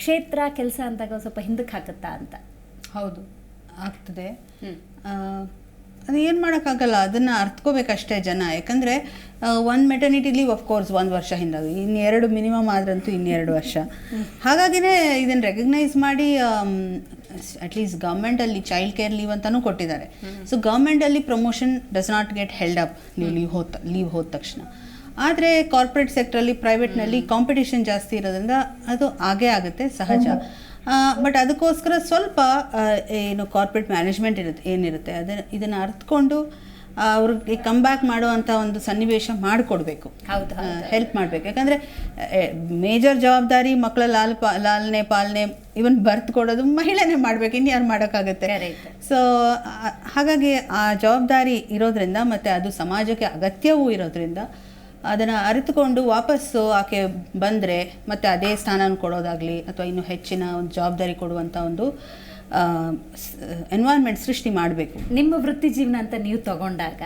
ಕ್ಷೇತ್ರ ಕೆಲಸ ಅಂದಾಗ ಸ್ವಲ್ಪ ಹಿಂದಕ್ಕೆ ಹಾಕುತ್ತಾ ಅಂತ. ಹೌದು ಆಗ್ತದೆ. ಅದು ಏನು ಮಾಡೋಕ್ಕಾಗಲ್ಲ ಅದನ್ನು ಅರ್ಥಕೋಬೇಕಷ್ಟೇ ಜನ. ಯಾಕಂದರೆ ಒಂದು ಮೆಟರ್ನಿಟಿ ಲೀವ್ ಕೋರ್ಸ್ ಒಂದು ವರ್ಷ ಹಿಂದಾಗಿ ಇನ್ನೆರಡು ಎರಡು ಮಿನಿಮಮ್ ಆದ್ರಂತೂ ಇನ್ನೆರಡು ವರ್ಷ. ಹಾಗಾಗಿನೇ ಇದನ್ನು ರೆಕಗ್ನೈಸ್ ಮಾಡಿ ಅಟ್ಲೀಸ್ಟ್ ಗೌರ್ಮೆಂಟಲ್ಲಿ ಚೈಲ್ಡ್ ಕೇರ್ ಲೀವ್ ಅಂತಲೂ ಕೊಟ್ಟಿದ್ದಾರೆ. So ಗೌರ್ಮೆಂಟಲ್ಲಿ promotion does not get held up ನೀವು ಲೀವ್ ಹೋದ ಲೀವ್ ಹೋದ ತಕ್ಷಣ. ಆದರೆ ಕಾರ್ಪೊರೇಟ್ ಸೆಕ್ಟ್ರಲ್ಲಿ ಪ್ರೈವೇಟ್ನಲ್ಲಿ ಕಾಂಪಿಟೇಷನ್ ಜಾಸ್ತಿ ಇರೋದ್ರಿಂದ ಅದು ಆಗೇ ಆಗುತ್ತೆ ಸಹಜ. ಬಟ್ ಅದಕ್ಕೋಸ್ಕರ ಸ್ವಲ್ಪ ಏನು ಕಾರ್ಪೊರೇಟ್ ಮ್ಯಾನೇಜ್ಮೆಂಟ್ ಇರುತ್ತೆ ಏನಿರುತ್ತೆ ಅದನ್ನು ಇದನ್ನು ಅರ್ಥಕೊಂಡು ಅವ್ರಿಗೆ ಕಮ್ ಬ್ಯಾಕ್ ಮಾಡುವಂಥ ಒಂದು ಸನ್ನಿವೇಶ ಮಾಡಿಕೊಡ್ಬೇಕು. ಹೆಲ್ಪ್ ಮಾಡಬೇಕು. ಯಾಕಂದರೆ ಮೇಜರ್ ಜವಾಬ್ದಾರಿ ಮಕ್ಕಳ ಲಾಲ್ ಪಾ ಲಾಲನೆ ಪಾಲನೆ ಇವನ್ ಬರ್ತ್ ಕೊಡೋದು ಮಹಿಳೆನೇ ಮಾಡಬೇಕು ಯಾರು ಮಾಡೋಕ್ಕಾಗುತ್ತೆ. ಸೊ ಹಾಗಾಗಿ ಆ ಜವಾಬ್ದಾರಿ ಇರೋದ್ರಿಂದ ಮತ್ತು ಅದು ಸಮಾಜಕ್ಕೆ ಅಗತ್ಯವೂ ಇರೋದ್ರಿಂದ ಅದನ್ನು ಅರಿತುಕೊಂಡು ವಾಪಸ್ಸು ಆಕೆ ಬಂದರೆ ಮತ್ತು ಅದೇ ಸ್ಥಾನ ಕೊಡೋದಾಗಲಿ ಅಥವಾ ಇನ್ನೂ ಹೆಚ್ಚಿನ ಒಂದು ಜವಾಬ್ದಾರಿ ಕೊಡುವಂಥ ಒಂದು ಎನ್ವೈರ್ಮೆಂಟ್ ಸೃಷ್ಟಿ ಮಾಡಬೇಕು. ನಿಮ್ಮ ವೃತ್ತಿ ಜೀವನ ಅಂತ ನೀವು ತಗೊಂಡಾಗ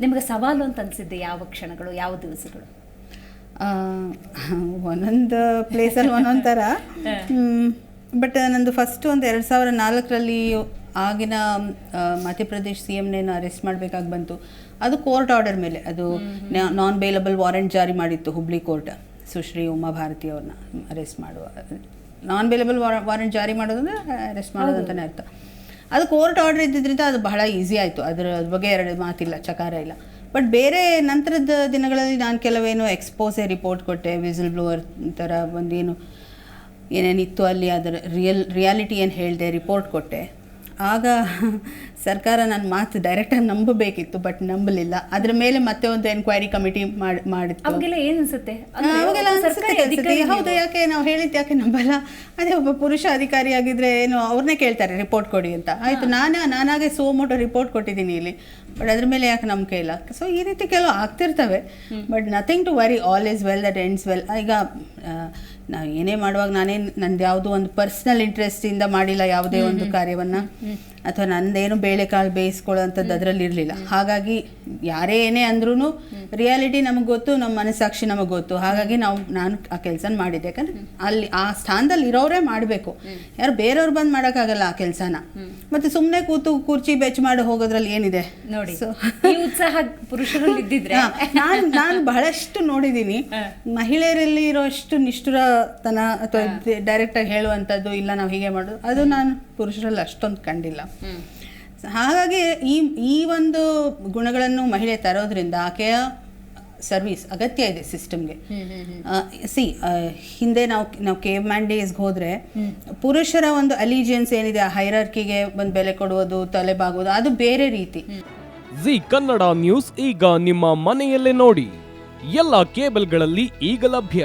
ನಿಮಗೆ ಸವಾಲು ಅಂತ ಅನಿಸಿದ್ದೆ ಯಾವ ಕ್ಷಣಗಳು ಯಾವ ದಿವಸಗಳು? ಒಂದೊಂದು ಪ್ಲೇಸಲ್ಲಿ ಒಂದೊಂದು ಥರ ಬಟ್ ನಂದು ಫಸ್ಟ್ ಒಂದು ಎರಡು ಸಾವಿರ ನಾಲ್ಕರಲ್ಲಿ ಆಗಿನ ಮಧ್ಯಪ್ರದೇಶ ಸಿ ಎಮ್ನೇನು ಅರೆಸ್ಟ್ ಮಾಡಬೇಕಾಗಿ ಬಂತು. ಅದು ಕೋರ್ಟ್ ಆರ್ಡರ್ ಮೇಲೆ. ಅದು ನಾನ್ ಬೇಲಬಲ್ ವಾರೆಂಟ್ ಜಾರಿ ಮಾಡಿತ್ತು ಹುಬ್ಳಿ ಕೋರ್ಟ್ ಸುಶ್ರೀ ಉಮಾ ಭಾರತಿ ಅವ್ರನ್ನ ಅರೆಸ್ಟ್ ಮಾಡುವ ನಾನ್ ಬೇಲಬಲ್ ವಾರೆಂಟ್ ಜಾರಿ ಮಾಡೋದಂದ್ರೆ ಅರೆಸ್ಟ್ ಮಾಡೋದು ಅಂತಲೇ ಅರ್ಥ. ಅದು ಕೋರ್ಟ್ ಆರ್ಡರ್ ಇದ್ದಿದ್ದರಿಂದ ಅದು ಬಹಳ ಈಸಿ ಆಯಿತು. ಅದರ ಬಗ್ಗೆ ಎರಡು ಮಾತಿಲ್ಲ ಚಕಾರ ಇಲ್ಲ. ಬಟ್ ಬೇರೆ ನಂತರದ ದಿನಗಳಲ್ಲಿ ನಾನು ಕೆಲವೇನು ಎಕ್ಸ್ಪೋಸೆ ರಿಪೋರ್ಟ್ ಕೊಟ್ಟೆ ವಿಸಿಲ್ ಬ್ಲೋವರ್ ಥರ ಒಂದೇನು ಏನೇನಿತ್ತು ಅಲ್ಲಿ ಅದರ ರಿಯಲ್ ರಿಯಾಲಿಟಿ ಏನು ಹೇಳಿದೆ ರಿಪೋರ್ಟ್ ಕೊಟ್ಟೆ. ಆಗ ಸರ್ಕಾರ ನನ್ನ ಮಾತು ಡೈರೆಕ್ಟಾಗಿ ನಂಬಬೇಕಿತ್ತು ಬಟ್ ನಂಬಲಿಲ್ಲ. ಅದ್ರ ಮೇಲೆ ಮತ್ತೆ ಒಂದು ಎನ್ಕ್ವೈರಿ ಕಮಿಟಿ ಮಾಡಿ ಮಾಡಿತ್ತು. ಅವಾಗೆಲ್ಲ ಏನ್ ಅನ್ಸುತ್ತೆ? ಅವಾಗೆಲ್ಲ ಹೌದು ಯಾಕೆ ನಾವು ಹೇಳಿದ್ದು ಯಾಕೆ ನಂಬಲ್ಲ? ಅದೇ ಒಬ್ಬ ಪುರುಷ ಅಧಿಕಾರಿ ಆಗಿದ್ರೆ ಏನು ಅವ್ರನ್ನೇ ಕೇಳ್ತಾರೆ ರಿಪೋರ್ಟ್ ಕೊಡಿ ಅಂತ. ಆಯ್ತು ನಾನು ನಾನಾಗೆ ಸೋಮೋಟೋ ರಿಪೋರ್ಟ್ ಕೊಟ್ಟಿದ್ದೀನಿ ಇಲ್ಲಿ. ಬಟ್ ಅದ್ರ ಮೇಲೆ ಯಾಕೆ ನಂಬಿಕೆ ಇಲ್ಲ? ಸೊ ಈ ರೀತಿ ಕೆಲವು ಆಗ್ತಿರ್ತವೆ. But nothing to worry all is well that ends well ಈಗ ನಾವು ಏನೇ ಮಾಡುವಾಗ ನಾನೇನು ನಂದು ಯಾವುದೋ ಒಂದು ಪರ್ಸ್ನಲ್ ಇಂಟ್ರೆಸ್ಟಿಂದ ಮಾಡಿಲ್ಲ ಯಾವುದೇ ಒಂದು ಕಾರ್ಯವನ್ನು. ಅಥವಾ ನಂದೇನು ಬೇಳೆಕಾಳು ಬೇಯಿಸ್ಕೊಳ್ಳೋಂಥದ್ದು ಅದರಲ್ಲಿ ಇರಲಿಲ್ಲ ಹಾಗಾಗಿ ಯಾರೇ ಏನೇ ಅಂದ್ರೂ ರಿಯಾಲಿಟಿ ನಮಗೆ ಗೊತ್ತು ನಮ್ಮ ಮನಸ್ಸಾಕ್ಷಿ ನಮಗೆ ಗೊತ್ತು. ಹಾಗಾಗಿ ನಾವು ನಾನು ಆ ಕೆಲಸ ಮಾಡಿದ್ದೆ. ಯಾಕಂದ್ರೆ ಅಲ್ಲಿ ಆ ಸ್ಥಾನದಲ್ಲಿ ಇರೋರೇ ಮಾಡಬೇಕು. ಯಾರು ಬೇರೆಯವ್ರು ಬಂದು ಮಾಡೋಕ್ಕಾಗಲ್ಲ ಆ ಕೆಲಸನ. ಮತ್ತೆ ಸುಮ್ಮನೆ ಕೂತು ಕುರ್ಚಿ ಬೆಚ್ಚ ಮಾಡಿ ಹೋಗೋದ್ರಲ್ಲಿ ಏನಿದೆ? ನೋಡಿ ಉತ್ಸಾಹ ಪುರುಷರಲ್ಲಿ ಇದ್ದಿದ್ರೆ ಹಾ, ನಾನು ನಾನು ಬಹಳಷ್ಟು ನೋಡಿದ್ದೀನಿ ಮಹಿಳೆಯರಲ್ಲಿ ಇರೋಷ್ಟು ನಿಷ್ಠುರತನ ಅಥವಾ ಡೈರೆಕ್ಟಾಗಿ ಹೇಳುವಂಥದ್ದು ಇಲ್ಲ ನಾವು ಹೀಗೆ ಮಾಡೋದು ಅದು ನಾನು ಪುರುಷರಲ್ಲಿ ಅಷ್ಟೊಂದು ಕಂಡಿಲ್ಲ. ಹಾಗಾಗಿ ಈ ಈ ಒಂದು ಗುಣಗಳನ್ನು ಮಹಿಳೆ ತರೋದ್ರಿಂದ ಆಕೆಯ ಸರ್ವಿಸ್ ಅಗತ್ಯ ಇದೆ ಸಿಸ್ಟಮ್ಗೆ ಸಿ ಹಿಂದೆ ನಾವು ನಾವು ಕೇವ್ ಮ್ಯಾನ್ ಡೇಸ್ಗೆ ಹೋದರೆ ಪುರುಷರ ಒಂದು ಅಲಿಜಿಯನ್ಸ್ ಏನಿದೆ ಆ ಹೈರಾರ್ಕಿಗೆ ಒಂದು ಬೆಲೆ ಕೊಡುವುದು ತಲೆ ಬಾಗುವುದು ಅದು ಬೇರೆ ರೀತಿ. ಜಿ ಕನ್ನಡ ನ್ಯೂಸ್ ಈಗ ನಿಮ್ಮ ಮನೆಯಲ್ಲೇ ನೋಡಿ. ಎಲ್ಲ ಕೇಬಲ್ಗಳಲ್ಲಿ ಈಗ ಲಭ್ಯ.